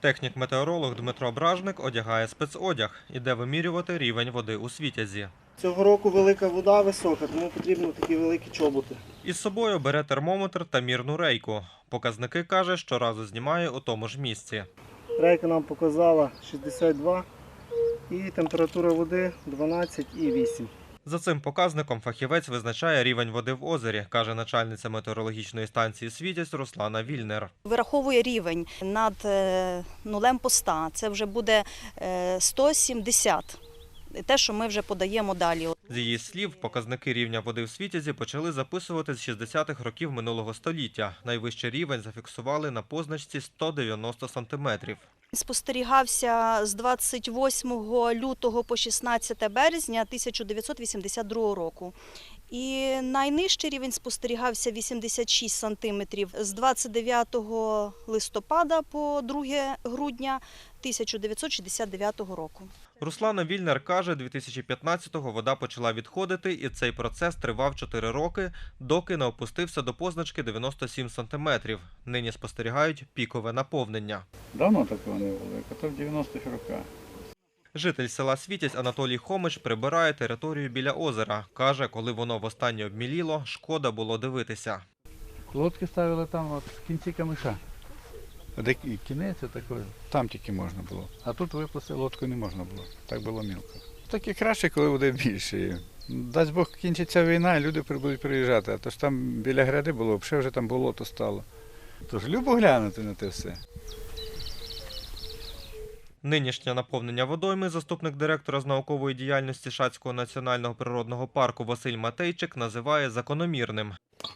Технік-метеоролог Дмитро Бражник одягає спецодяг, іде вимірювати рівень води у Світязі. Цього року велика вода висока, тому потрібно такі великі чоботи. Із собою бере термометр та мірну рейку. Показники каже, щоразу знімає у тому ж місці. Рейка нам показала 62 і температура води 12,8. За цим показником фахівець визначає рівень води в озері, каже начальниця метеорологічної станції Світязь Руслана Вільнер. вираховує рівень над е, нулем поста. Це вже буде е, 170. Те, що ми вже подаємо далі. З її слів, показники рівня води в Світязі почали записувати з 60-х років минулого століття. Найвищий рівень зафіксували на позначці 190 сантиметрів. Спостерігався з 28 лютого по 16 березня 1982 року. І найнижчий рівень спостерігався 86 сантиметрів з 29 листопада по 2 грудня 1969 року. Руслана Вільнер каже, 2015-го вода почала відходити, і цей процес тривав 4 роки, доки не опустився до позначки 97 сантиметрів. Нині спостерігають пікове наповнення. Давно такого не було, як ото в 90-х роках. Житель села Світязь Анатолій Хомич прибирає територію біля озера. Каже, коли воно востаннє обміліло, шкода було дивитися. Лодки ставили там от в кінці камиша. Де кінець такий, там тільки можна було. А тут випустити лодку не можна було. Так було мілко. Так і краще, коли буде більше. Дасть Бог кінчиться війна, і люди будуть приїжджати. А то ж там біля гряди було, взагалі вже там болото стало. Тож любо глянути на те все. Нинішнє наповнення водойми заступник директора з наукової діяльності Шацького національного природного парку Василь Матейчик називає закономірним.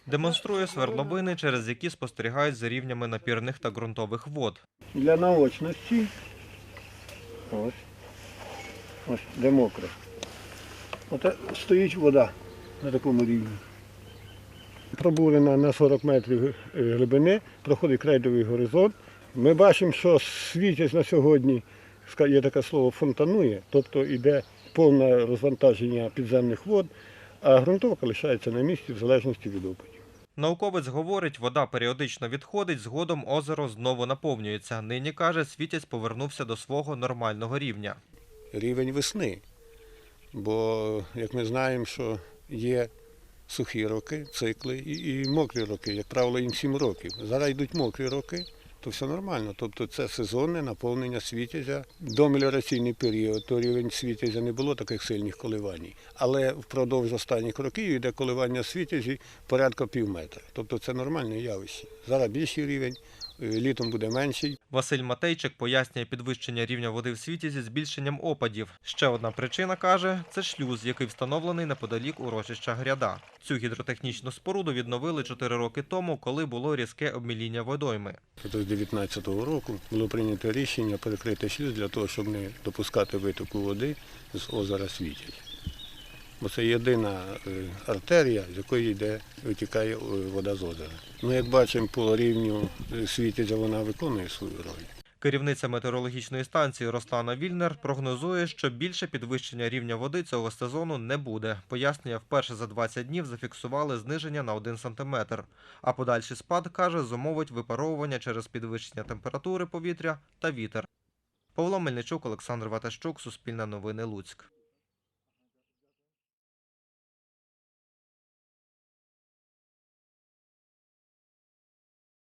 Демонструє свердловини, через які спостерігають за рівнями напірних та ґрунтових вод. для наочності. Ось. Ось, де мокре. Оте стоїть вода на такому рівні. Пробурена на 40 метрів глибини, проходить крейдовий горизонт. Ми бачимо, що світять на сьогодні, є таке слово, фонтанує, тобто йде повне розвантаження підземних вод, а ґрунтовка лишається на місці в залежності від опадів. Науковець говорить, вода періодично відходить, згодом озеро знову наповнюється. Нині каже, світязь повернувся до свого нормального рівня. рівень весни. Бо, як ми знаємо, що є сухі роки, цикли і, і мокрі роки. Як правило, їм 7 років. Зараз йдуть мокрі роки, то все нормально. Тобто це сезонне наповнення світязя. До меліораційний період, то рівень світязя не було таких сильних коливань. Але впродовж останніх років йде коливання світязі порядка пів метра. Тобто це нормальне явище. Зараз більший рівень, літом буде менший. Василь Матейчик пояснює підвищення рівня води в світі зі збільшенням опадів. Ще одна причина каже, це шлюз, який встановлений неподалік урочища Гряда. Цю гідротехнічну споруду відновили 4 роки тому, коли було різке обміління водойми. З 19-го року було прийнято рішення перекрити шлюз для того, щоб не допускати витоку води з озера Світязь. Бо це єдина е, артерія, з якої йде, витікає е, вода з озера. Ну, як бачимо, по рівню е, Світязя вона виконує свою роль. Керівниця метеорологічної станції Руслана Вільнер прогнозує, що більше підвищення рівня води цього сезону не буде. Пояснює, вперше за 20 днів зафіксували зниження на 1 сантиметр. А подальший спад, каже, зумовить випаровування через підвищення температури повітря та вітер. Павло Мельничук, Олександр Ватащук, Суспільне новини Луцьк.